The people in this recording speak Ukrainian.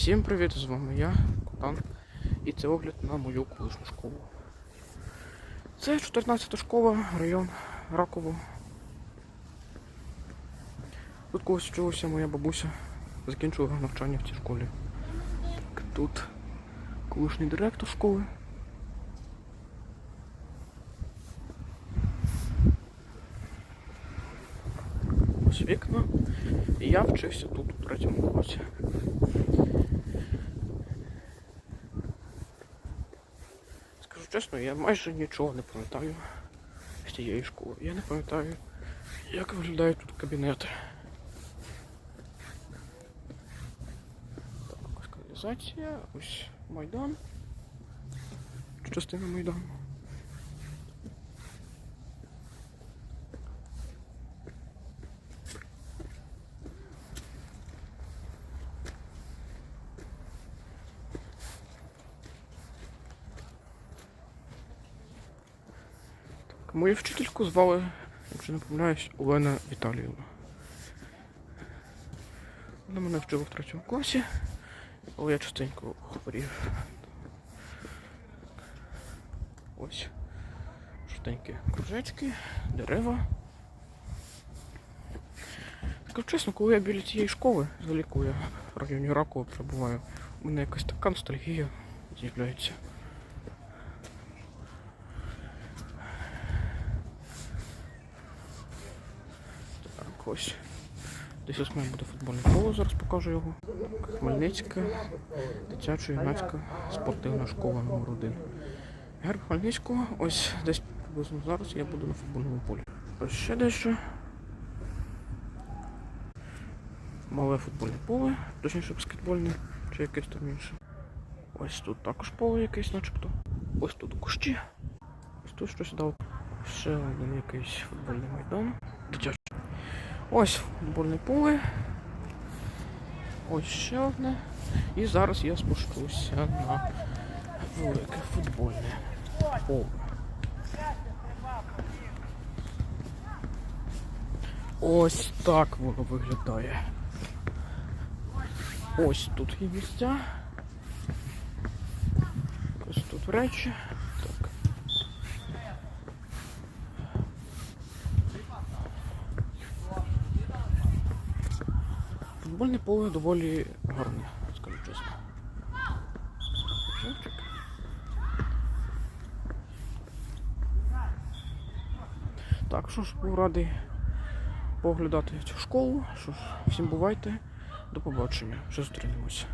Всім привіт! З вами я, Кутан. І це огляд на мою колишню школу. Це 14 школа, район Раково. Тут колись вчилася моя бабуся. Закінчила навчання в цій школі. Так, Тут колишній директор школи. Ось вікна. І я вчився тут у третьому класі. Скажу чесно, я майже нічого не пам'ятаю з тієї школи. Я не пам'ятаю, як виглядають тут кабінети. Так, ось каналізація, ось Майдан. Частина Майдану. Мою вчительку звали, якщо не помиляюсь, Олена Віталіївна. Вона мене вчила в третьому класі, але я частенько хворів. Ось жовтенькі кружечки, дерева. Скажу чесно, коли я біля цієї школи, коли я в районі Ракова перебуваю, у мене якась така ностальгія з'являється. Так, ось. Десь ось має бути футбольне поле, зараз покажу його. Хмельницька дитяча юнацька спортивна школа номер 1 Герб Хмельницького, ось десь приблизно зараз я буду на футбольному полі. Ось ще дещо. Мале футбольне поле, точніше баскетбольне, чи якесь там інше. Ось тут також поле якесь начебто. Ось тут кущі. Ось тут щось дав. Ще один якийсь футбольний майдан. Дитячий. Ось футбольне поле. Ось ще одне. І зараз я спущуся на велике футбольне поле. Ось так воно виглядає. Ось тут є місця. Ось тут речі. Так. Футбольне поле доволі гарне, скажу чесно. Так, що ж, був радий поглядати цю школу. Що ж, всім бувайте. До побачення. що зустрінемося.